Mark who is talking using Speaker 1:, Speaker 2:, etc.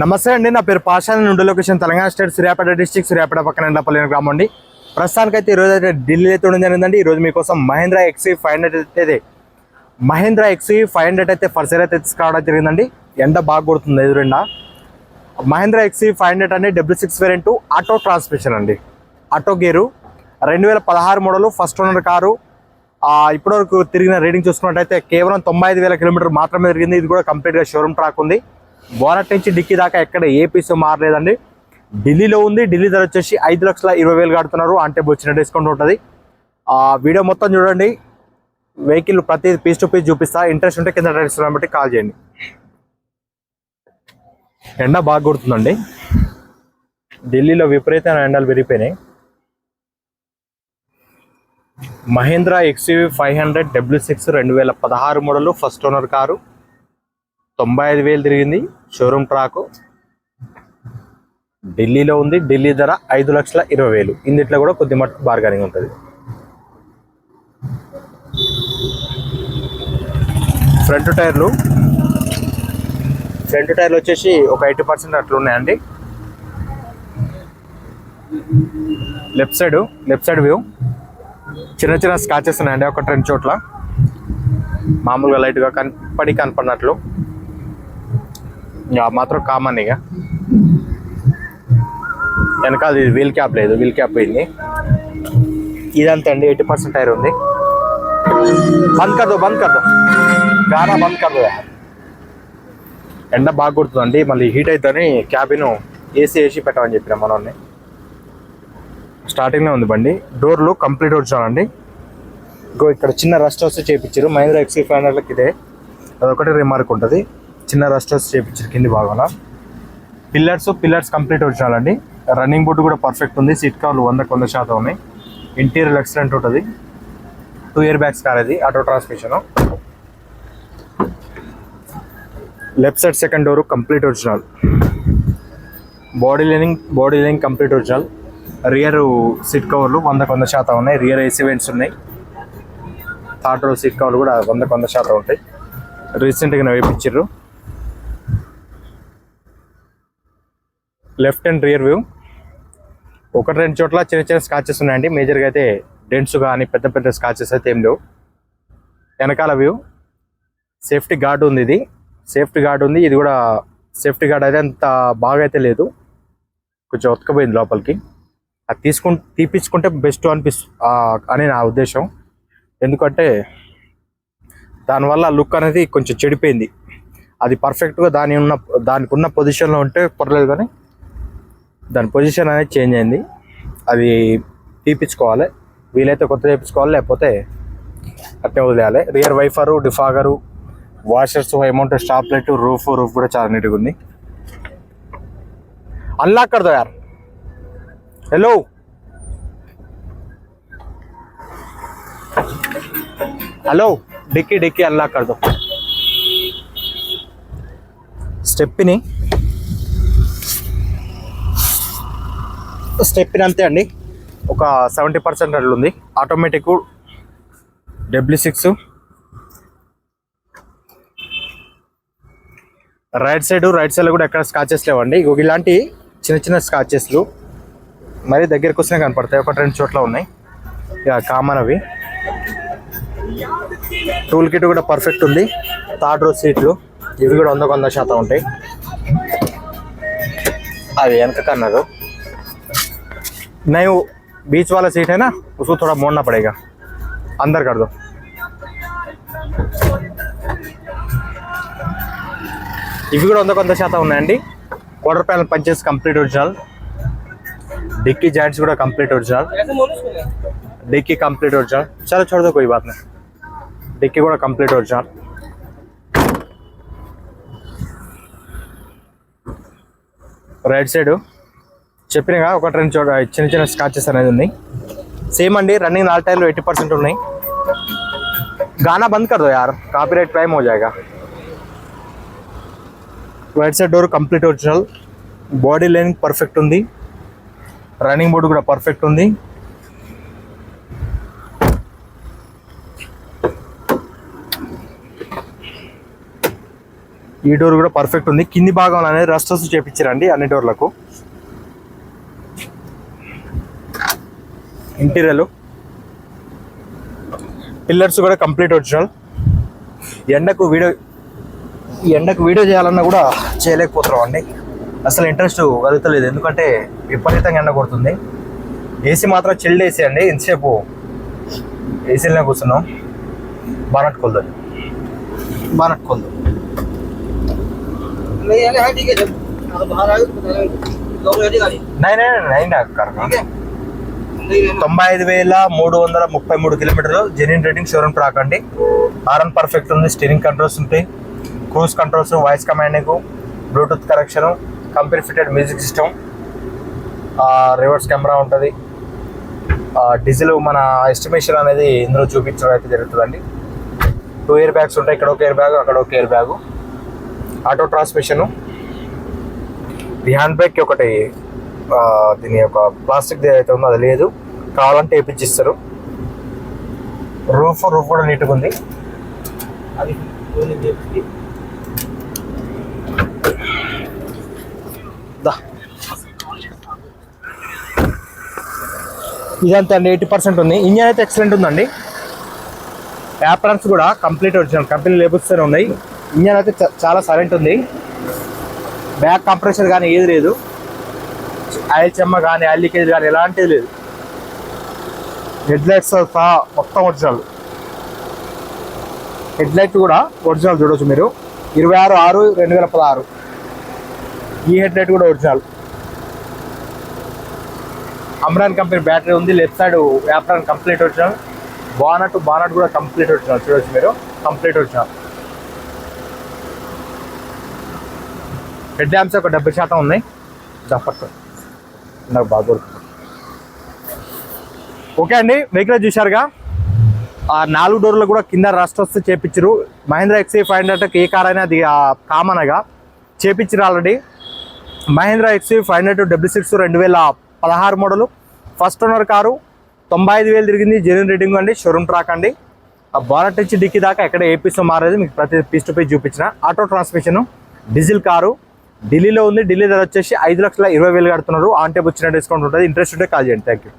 Speaker 1: నమస్తే అండి నా పేరు పాషాని నుండి location Telangana state Suryapet district Suryapet పక్కన ఎండపల్లి గ్రామం అండి. ప్రస్తుతానికి అయితే ఈరోజు అయితే ఢిల్లీ అయితే ఉండడం జరిగిందండి. ఈరోజు మీకోసం మహేంద్ర ఎక్సీ ఫైవ్ హండ్రెడ్ అయితే మహేంద్ర ఎక్సీ ఫైవ్ హండ్రెడ్ అయితే ఫర్సర్ అయితే తీసుకురావడం జరిగిందండి. ఎండ బాగా కొడుతుంది ఎదురుండా. మహేంద్ర ఎక్సీ ఫైవ్ హండ్రెడ్ అండి W six variant auto transmission అండి. Auto gear. రెండు వేల పదహారు మోడలు ఫస్ట్ ఓనర్ కారు. ఇప్పటివరకు తిరిగిన రేటింగ్ చూసుకున్నట్టయితే కేవలం తొంభై ఐదు వేల కిలోమీటర్ మాత్రమే తిరిగింది. ఇది కూడా కంప్లీట్గా షోరూమ్ ట్రాక్ ఉంది. బోనట్ నుంచి డిక్కీ దాకా ఎక్కడ ఏ పీస్ మారలేదండి. ఢిల్లీలో ఉంది. ఢిల్లీ ధర వచ్చేసి ఐదు లక్షల ఇరవై వేలు కడుతున్నారు. అంటే వచ్చిన డిస్కౌంట్ ఉంటుంది. ఆ వీడియో మొత్తం చూడండి. వెహికల్ ప్రతి పీస్ టు పీస్ చూపిస్తా. ఇంట్రెస్ట్ ఉంటే కింద అడ్రస్ బట్టి కాల్ చేయండి. ఎండ బాగా కొడుతుందండి. ఢిల్లీలో విపరీతమైన ఎండలు పెరిగిపోయినాయి. Mahindra XUV five hundred W six రెండు వేల పదహారు మోడలు ఫస్ట్ ఓనర్ కారు. తొంభై ఐదు వేలు తిరిగింది. Showroom track. ఢిల్లీలో ఉంది. ఢిల్లీ ధర ఐదు లక్షల ఇరవై వేలు. ఇందిట్లో కూడా కొద్ది మటుకు బార్గనింగ్ ఉంటుంది. ఫ్రంట్ టైర్లు. ఫ్రంట్ టైర్లు వచ్చేసి ఒక ఎయిటీ పర్సెంట్ అట్లా ఉన్నాయండి left side left side view చిన్న చిన్న స్కాచెస్ ఉన్నాయండి. ఒక రెండు చోట్ల. మామూలుగా లైట్గా కనపడి కనపడినట్లు. ఇక మాత్రం కామన్ ఇక. వెనకాల ఇది వీల్ క్యాప్ లేదు వీల్ క్యాప్ పోయింది. ఇదంతా అండి ఎయిటీ పర్సెంట్ టైర్ ఉంది. బంద్ కర్దో బంద్ కర్దో గానా బంద్ కర్దో ఎండ బాగా కొడుతుందండి మళ్ళీ హీట్ అవుతుందని క్యాబిన్ ఏసీ వేసి పెట్టమని చెప్పిన మనల్ని స్టార్టింగ్లో ఉంది బండి. డోర్లు కంప్లీట్ వచ్చానండి ఇంకో ఇక్కడ చిన్న రస్ట్ వస్తే చేయించారు మహేంద్ర ఎక్సీ ఫైవ్ హండ్రెడ్లకి ఇదే. అదొకటి రిమార్క్ ఉంటుంది. చిన్న రస్టర్స్ చేపించారు చేయించారు కింది భాగాన పిల్లర్స్ పిల్లర్స్ కంప్లీట్ ఒరిజినల్ అండి. రన్నింగ్ బోర్డు కూడా పర్ఫెక్ట్ ఉంది. సీట్ కవర్లు వందకు వంద శాతం ఉన్నాయి ఇంటీరియర్ ఎక్సలెంట్ ఉంటుంది. టూ ఇయర్ బ్యాగ్స్ కార్ అది auto transmission left side second door complete original. Body lining body lining complete original. Rear seat కవర్లు వందకు వంద శాతం ఉన్నాయి. రియర్ ఏసీ వెంట్స్ ఉన్నాయి. థర్డ్ రో సీట్ కవర్లు కూడా వందకు వంద శాతం ఉంటాయి. రీసెంట్గా వేయించారు లెఫ్ట్ అండ్ రియర్ వ్యూ. ఒకటి రెండు చోట్ల చిన్న చిన్న స్కాచెస్ ఉన్నాయండి. మేజర్గా అయితే డెంట్స్ కానీ పెద్ద పెద్ద స్కాచెస్ అయితే ఏం లేవు. వెనకాల వ్యూ. సేఫ్టీ గార్డ్ ఉంది ఇది. సేఫ్టీ గార్డ్ ఉంది. ఇది కూడా సేఫ్టీ గార్డ్ అయితే అంత బాగా అయితే లేదు. కొంచెం ఉతకపోయింది లోపలికి. అది తీసుకు తీపించుకుంటే బెస్ట్ అనిపిస్తు అని నా ఉద్దేశం. ఎందుకంటే దానివల్ల లుక్ అనేది కొంచెం చెడిపోయింది. అది పర్ఫెక్ట్గా దాని ఉన్న దానికి ఉన్న పొజిషన్లో ఉంటే పర్లేదు కానీ దాని పొజిషన్ అనేది చేంజ్ అయింది. అది తీపించుకోవాలి వీలైతే కొత్త చేయించుకోవాలి లేకపోతే అట్నే వదిలేయాలి. Rear wiper defogger washers amount stop light roof roof కూడా చాలా నీట్గా ఉంది. అన్లాక్ కర్ యార్. Hello hello dickey dickey unlock కర్ స్టెప్ని స్టెప్ని అంతే అండి. ఒక సెవెంటీ పర్సెంట్ అట్లా ఉంది. Automatic W six. Right side right side కూడా ఎక్కడ స్కాచెస్ లేవండి. ఇగో ఇలాంటి చిన్న చిన్న స్కాచెస్లు మరీ దగ్గరకు వస్తే కనపడతాయి. ఒక రెండు చోట్ల ఉన్నాయి. ఇక కామన్ అవి. టూల్ కిట్ కూడా పర్ఫెక్ట్ ఉంది. థర్డ్ రో సీట్లు. ఇవి కూడా వంద వంద శాతం ఉంటాయి. అది వెనక కన్నారు. नहीं वो बीच वाला सीट है ना उसको थोड़ा मोड़ना पड़ेगा अंदर कर दो ఇవి కూడా వంద కొంత శాతం ఉన్నాయండి quarter panel punches complete original dickey joints కూడా complete original dickey complete original చలో छोड़ दो कोई बात नहीं డిక్కీ కూడా కంప్లీట్ ఒరిజినల్ రైట్ సైడ్ చెప్పినగా ఒకటి రెండు చోట చిన్న చిన్న స్కాచెస్ అనేది ఉంది సేమ్ అండి రన్నింగ్ నాలుగు టైర్లు ఎయిటీ పర్సెంట్ ఉన్నాయి गाना बंद कर दो यार कॉपीराइट क्राइम हो जाएगा right side door complete original body line perfect ఉంది రన్నింగ్ బోర్డు కూడా పర్ఫెక్ట్ ఉంది ఈ డోర్ కూడా పర్ఫెక్ట్ ఉంది కింది భాగం అనేది రస్టర్స్ చేపించారండి అన్ని డోర్లకు ఇంటీరియర్ పిల్లర్స్ కూడా కంప్లీట్ ఒరిజినల్ ఎండకు వీడియో ఈ ఎండకు వీడియో చేయాలన్నా కూడా చేయలేకపోతున్నాం అండి అసలు ఇంట్రెస్ట్ కలుగుతలేదు ఎందుకంటే విపరీతంగా ఎండ కొడుతుంది ఏసీ మాత్రం చిల్డ్ ఏసీ అండి ఇంతసేపు ఏసీలోనే కూర్చున్నాం బానట్ కొల్దు బానట్ కొల్దు
Speaker 2: नहीं आगे हाँ ठीक है जब आप बाहर आए तो बताना लोग रेडी गाड़ी
Speaker 1: నైన్ నైన్ నైన్ కరెక్ట్
Speaker 2: ठीक है नहीं रहना
Speaker 1: తొంభై ఐదు వేల మూడు వందల ముప్పై మూడు కిలోమీటర్లు జెన్యున్ రేటింగ్ షోరూమ్ ట్రాక్ అండి. ఆర్ఎన్ పర్ఫెక్ట్ ఉంది స్టీరింగ్ కంట్రోల్స్ ఉంటాయి. Cruise controls voice commanding bluetooth connection company fitted music system reverse camera ఉంటుంది. డీజిల్ మన ఎస్టిమేషన్ అనేది ఇందులో చూపించడం అయితే జరుగుతుందండి. టూ ఇయర్ బ్యాగ్స్ ఉంటాయి ఇక్కడ ఒక ఇయర్ బ్యాగ్ అక్కడ ఒక air bag auto transmission the hand brake ఒకటి దీని యొక్క ప్లాస్టిక్ ఏదైతే ఉందో అది లేదు. కావాలంటే వేపించిస్తారు. రూఫ్ రూఫ్ కూడా నీట్గా ఉంది. అది ఇదంతా అండి ఎయిటీ పర్సెంట్ ఉంది. ఇంజన్ అయితే ఎక్సలెంట్ ఉందండి. యాపరన్స్ కూడా కంప్లీట్ ఒరిజినల్ కంపెనీ లేబుల్స్ ఉన్నాయి. ఇంజన్ అయితే చాలా సరెంట్ ఉంది. బ్యాక్ కంప్రెషర్ కానీ ఏది లేదు. ఆయిల్ చెమ్మ కానీ ఆయిల్ లీకేజ్ కానీ ఎలాంటిది లేదు. హెడ్ లైట్స్ సహా మొత్తం ఒరిజినల్. హెడ్ లైట్ కూడా ఒరిజినల్ చూడవచ్చు మీరు. ఇరవై ఆరు ఆరు రెండు వేల పదహారు. ఈ హెడ్ లైట్ కూడా ఒరిజినల్. అమ్రాన్ కంపెనీ బ్యాటరీ ఉంది left side apron complete original. Bonnet bonnet కూడా కంప్లీట్ ఒరిజినల్. చూడొచ్చు మీరు కంప్లీట్ ఒరిజినల్. హెడ్ డ్యామ్స్ ఒక డెబ్బై శాతం ఉన్నాయి. చెప్పట్టు నాకు బాగా దొరుకుతుంది. ఓకే అండి వెహికల్ చూశారుగా. ఆ నాలుగు డోర్లు కూడా కింద రస్ట్ వస్తే చేపించరు Mahindra XE five hundred A car అయినా అది కామన్గా చేపించారు already Mahindra XE five hundred W six రెండు వేల పదహారు మోడలు ఫస్ట్ ఓనర్ కారు తొంభై ఐదు వేలు తిరిగింది. జెన్యున్ రీడింగ్ అండి షోరూమ్ ట్రాక్ అండి. ఆ బానట్ నుంచి డిక్కి దాకా ఎక్కడ ఏ పీస్లో మారేది మీకు ప్రతి పీస్ టు పీస్ చూపించిన. Auto transmission diesel car. ఢిల్లీలో ఉంది. ఢిల్లీ ధర వచ్చేసి ఐదు లక్షల ఇరవై వేలు కడుతున్నారు. ఆన్ టేబుల్ వచ్చిన డిస్కౌంట్ ఉంటుంది. ఇంట్రెస్ట్ ఉంటే కాల్ చేయండి. Thank you